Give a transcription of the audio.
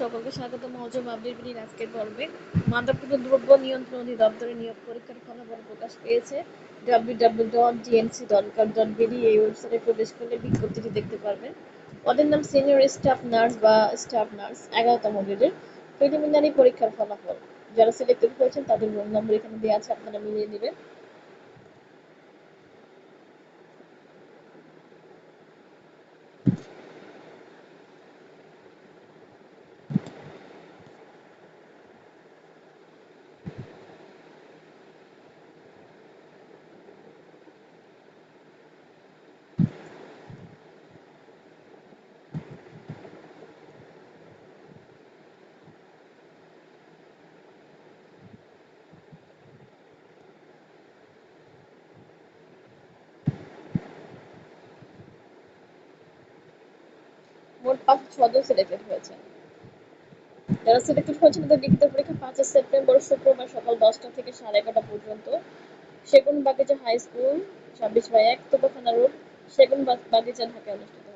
সকলকে স্বাগত আজকের পর্বে দ্রব্য নিয়ন্ত্রণ অধিদপ্তরের নিয়োগ পরীক্ষার ফলাফল প্রকাশ পেয়েছে। এই ওয়েবসাইটে প্রবেশ করলে বিজ্ঞপ্তিটি দেখতে পারবেন। পদের নাম সিনিয়র স্টাফ নার্স বা স্টাফ নার্স এগারোতম গ্রেডের প্রিলিমিনারি পরীক্ষার ফলাফল। যারা সিলেক্টেড হয়েছেন, তাদের রোল নম্বর এখানে দেওয়া আছে, আপনারা মিলিয়ে নেবেন। মোট পাঁচ ছজন সিলেক্টেড হয়েছে। যারা সিলেক্টেড হয়েছেন তাদের লিখিত পরীক্ষা পাঁচই সেপ্টেম্বর, শুক্রবার সকাল দশটা থেকে সাড়ে এগারোটা পর্যন্ত। সেগুন বাগিচা হাই স্কুল, ছাব্বিশ বাই এক, তোপাখানা রোড সেগুন বাগিচা ঢাকায় অনুষ্ঠিত